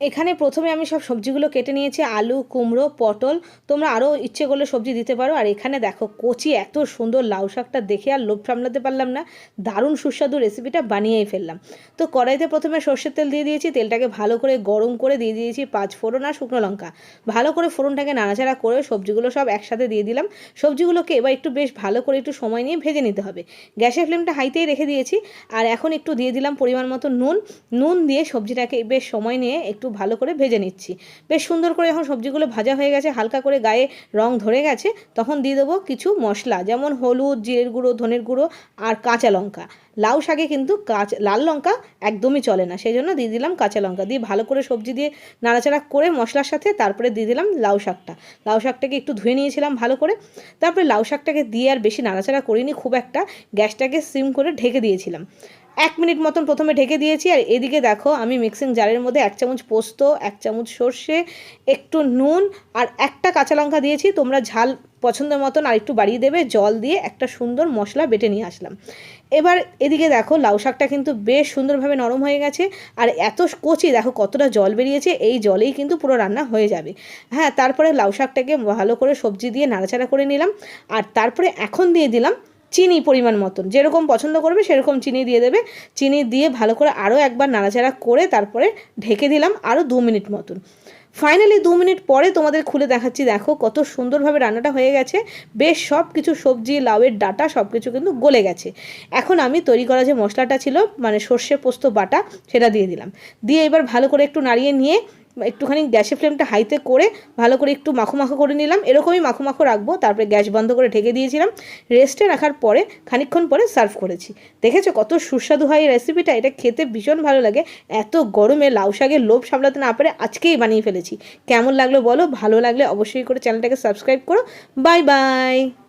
এখানে প্রথমে আমি সব সবজিগুলো কেটে নিয়েছি, আলু, কুমড়ো, পটল। তোমরা আরও ইচ্ছে করলে সবজি দিতে পারো। আর এখানে দেখো, কচি এত সুন্দর লাউ শাকটা দেখে আর লোভ সামলাতে পারলাম না। দারুণ সুস্বাদু রেসিপিটা বানিয়েই ফেললাম। তো কড়াইতে প্রথমে সর্ষের তেল দিয়ে দিয়েছি, তেলটাকে ভালো করে গরম করে দিয়ে দিয়েছি পাঁচ ফোড়ন আর শুকনো লঙ্কা। ভালো করে ফোড়নটাকে নাড়াচাড়া করে সবজিগুলো সব একসাথে দিয়ে দিলাম। সবজিগুলোকে এবার একটু বেশ ভালো করে একটু সময় নিয়ে ভেজে নিতে হবে। গ্যাসের ফ্লেমটা হাইতেই রেখে দিয়েছি। আর এখন একটু দিয়ে দিলাম পরিমাণ মতো নুন। নুন দিয়ে সবজিটাকে বেশ সময় নিয়ে একটু ভালো করে ভেজে নিচ্ছি। বেশ সুন্দর করে যখন সবজিগুলো ভাজা হয়ে গেছে, হালকা করে গায়ে রং ধরে গেছে, তখন দিয়ে দেবো কিছু মশলা, যেমন হলুদ, জিরের গুঁড়ো, ধনের গুঁড়ো আর কাঁচা লঙ্কা। লাউ শাকে কিন্তু কাঁচ, লাল লঙ্কা একদমই চলে না। সেই জন্য দিয়ে দিলাম কাঁচা লঙ্কা। দিয়ে ভালো করে সবজি দিয়ে নাড়াচাড়া করে মশলার সাথে তারপরে দিয়ে দিলাম লাউ শাকটা। লাউ শাকটাকে একটু ধুয়ে নিয়েছিলাম ভালো করে। তারপরে লাউ শাকটাকে দিয়ে আর বেশি নাড়াচাড়া করিনি, খুব একটা। গ্যাসটাকে সিম করে ঢেকে দিয়েছিলাম। এক মিনিট মতন প্রথমে ঢেকে দিয়েছি। আর এদিকে দেখো, আমি মিক্সিং জারের মধ্যে এক চামচ পোস্ত, এক চামচ সর্ষে, একটু নুন আর একটা কাঁচা লঙ্কা দিয়েছি। তোমরা ঝাল পছন্দের মতন আর একটু বাড়িয়ে দেবে, জল দিয়ে একটা সুন্দর মশলা বেটে নিয়ে আসলাম। এবার এদিকে দেখো, লাউ শাকটা কিন্তু বেশ সুন্দরভাবে নরম হয়ে গেছে, আর এত কচি দেখো কতটা জল বেরিয়েছে, এই জলেই কিন্তু পুরো রান্না হয়ে যাবে। হ্যাঁ তারপরে লাউ শাকটাকে ভালো করে সবজি দিয়ে নাড়াচাড়া করে নিলাম, আর তারপরে এখন দিয়ে দিলাম চিনি পরিমাণ মতন। যেরকম পছন্দ করবে সেরকম চিনি দিয়ে দেবে। চিনি দিয়ে ভালো করে আরও একবার নাড়াচাড়া করে তারপরে ঢেকে দিলাম আরও দু মিনিট মতন। ফাইনালি দু মিনিট পরে তোমাদের খুলে দেখাচ্ছি, দেখো কত সুন্দরভাবে রান্নাটা হয়ে গেছে। বেশ সব কিছু সবজি, লাউয়ের ডাটা সব কিছু কিন্তু গলে গেছে। এখন আমি তৈরি করা যে মশলাটা ছিল মানে সর্ষে পোস্ত বাটা, সেটা দিয়ে দিলাম। দিয়ে এবার ভালো করে একটু নাড়িয়ে নিয়ে একটুখানি গ্যাসের ফ্লেমটা হাইতে করে ভালো করে একটু মাখো মাখো করে নিলাম। এরকমই মাখো মাখো রাখব, তারপরে গ্যাস বন্ধ করে ঢেকে দিয়েছিলাম। রেস্টে রাখার পরে খানিকক্ষণ পরে সার্ভ করেছি। দেখেছ কত সুস্বাদু হয় এই রেসিপিটা এটা খেতে ভীষণ ভালো লাগে। এত গরমে লাউ শাকের লোভ সামলাতে না পারে আজকেই বানিয়ে ফেলেছি। কেমন লাগল বলো? ভালো লাগলে অবশ্যই করে চ্যানেলটাকে সাবস্ক্রাইব করো। Bye bye